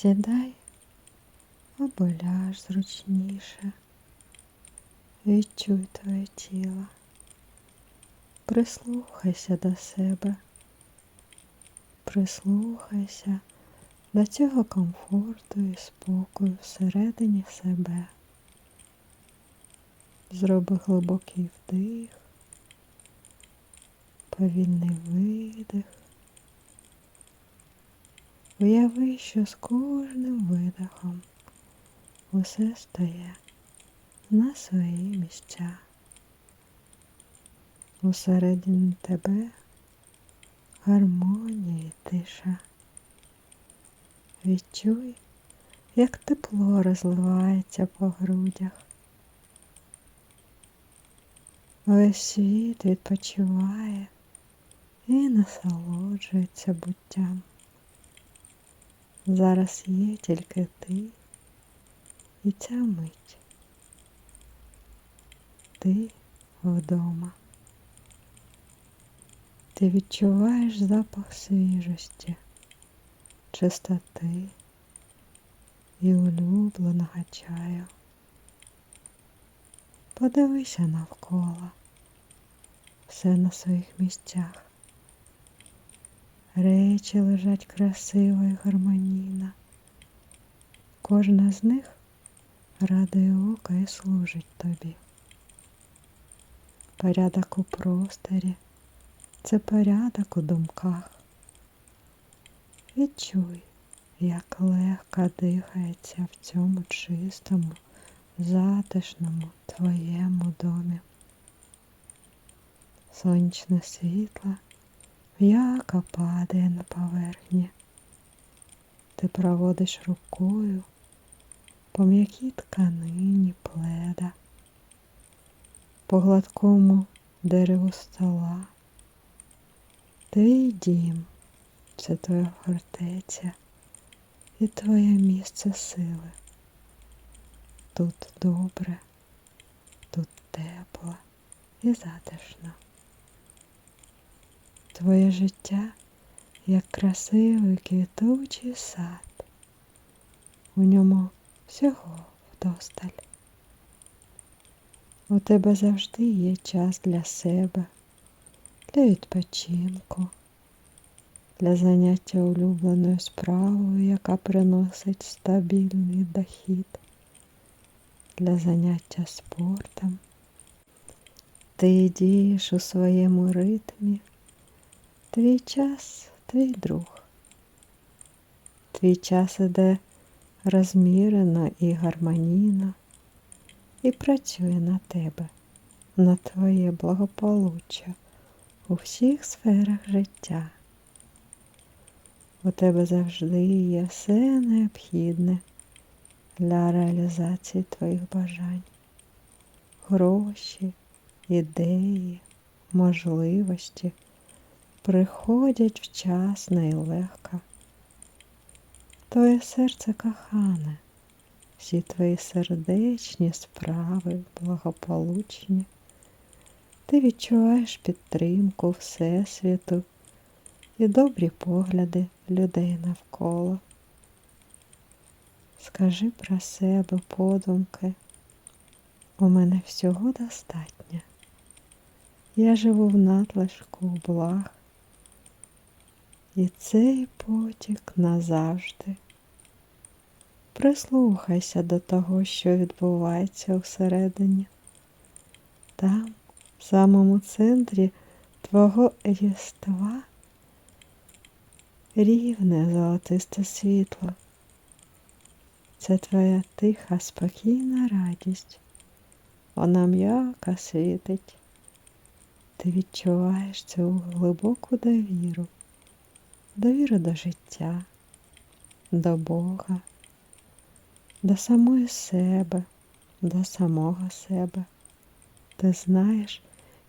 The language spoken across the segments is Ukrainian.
Сідай або ляж зручніше. Відчуй твоє тіло. Прислухайся до себе. Прислухайся до цього комфорту і спокою всередині себе. Зроби глибокий вдих, повільний видих. Уяви, що з кожним видихом усе стає на свої місця. Усередині тебе гармонія і тиша. Відчуй, як тепло розливається по грудях. Весь світ відпочиває і насолоджується буттям. Зараз є тільки ти і ця мить. Ти вдома. Ти відчуваєш запах свіжості, чистоти і улюбленого чаю. Подивися навколо, все на своїх місцях. Речі лежать красиво і гармонійно. Кожна з них радує ока і служить тобі. Порядок у просторі це порядок у думках. Відчуй, як легко дихається в цьому чистому, затишному твоєму домі. Сонячне світло м'яко падає на поверхні. Ти проводиш рукою по м'якій тканині пледа, по гладкому дереву стола. Твій дім це твоя фортеця і твоє місце сили. Тут добре, тут тепло і затишно. Твоє життя як красивий квітучий сад. У ньому всього вдосталь. У тебе завжди є час для себе, для відпочинку, для заняття улюбленою справою, яка приносить стабільний дохід, для заняття спортом. Ти дієш у своєму ритмі. Твій час твій друг. Твій час іде розмірено і гармонійно і працює на тебе, на твоє благополуччя у всіх сферах життя. У тебе завжди є все необхідне для реалізації твоїх бажань, гроші, ідеї, можливості приходять вчасно і легко. Твоє серце кохане, всі твої сердечні справи благополучні. Ти відчуваєш підтримку Всесвіту і добрі погляди людей навколо. Скажи про себе подумки. У мене всього достатньо. Я живу в надлишку благ. І цей потік назавжди. Прислухайся до того, що відбувається всередині. Там, в самому центрі твого єства, рівне золотисте світло. Це твоя тиха, спокійна радість. Вона м'яко світить. Ти відчуваєш цю глибоку довіру довіру до життя, до Бога, до самої себе, до самого себе. Ти знаєш,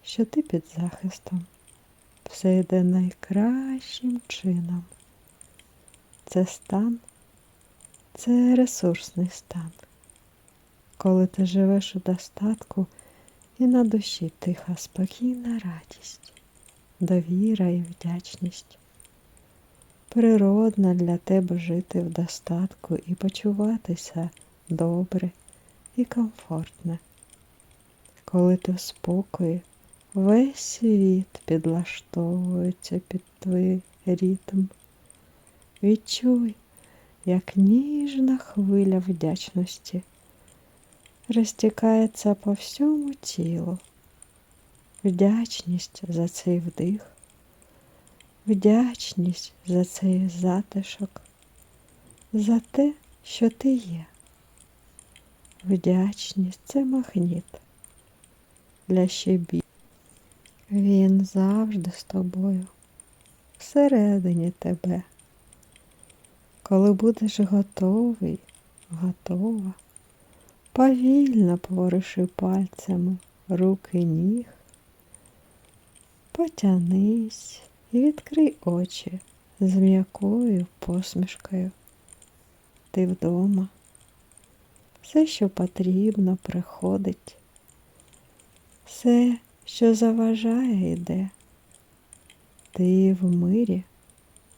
що ти під захистом. Все йде найкращим чином. Це стан, це ресурсний стан. Коли ти живеш у достатку і на душі тиха, спокійна радість, довіра і вдячність. Природно для тебе жити в достатку і почуватися добре і комфортно. Коли ти в спокої, весь світ підлаштовується під твій ритм. Відчуй, як ніжна хвиля вдячності розтікається по всьому тілу. Вдячність за цей вдих, вдячність за цей затишок, за те, що ти є. Вдячність це магніт для ще бі. Він завжди з тобою, всередині тебе. Коли будеш готовий, готова, повільно поворуши пальцями руки ніг, потянись і відкрий очі з м'якою посмішкою. Ти вдома. Все, що потрібно, приходить. Все, що заважає, йде. Ти в мирі,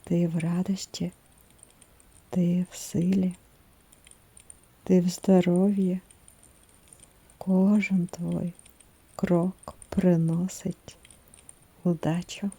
ти в радості, ти в силі, ти в здоров'ї. Кожен твій крок приносить удачу.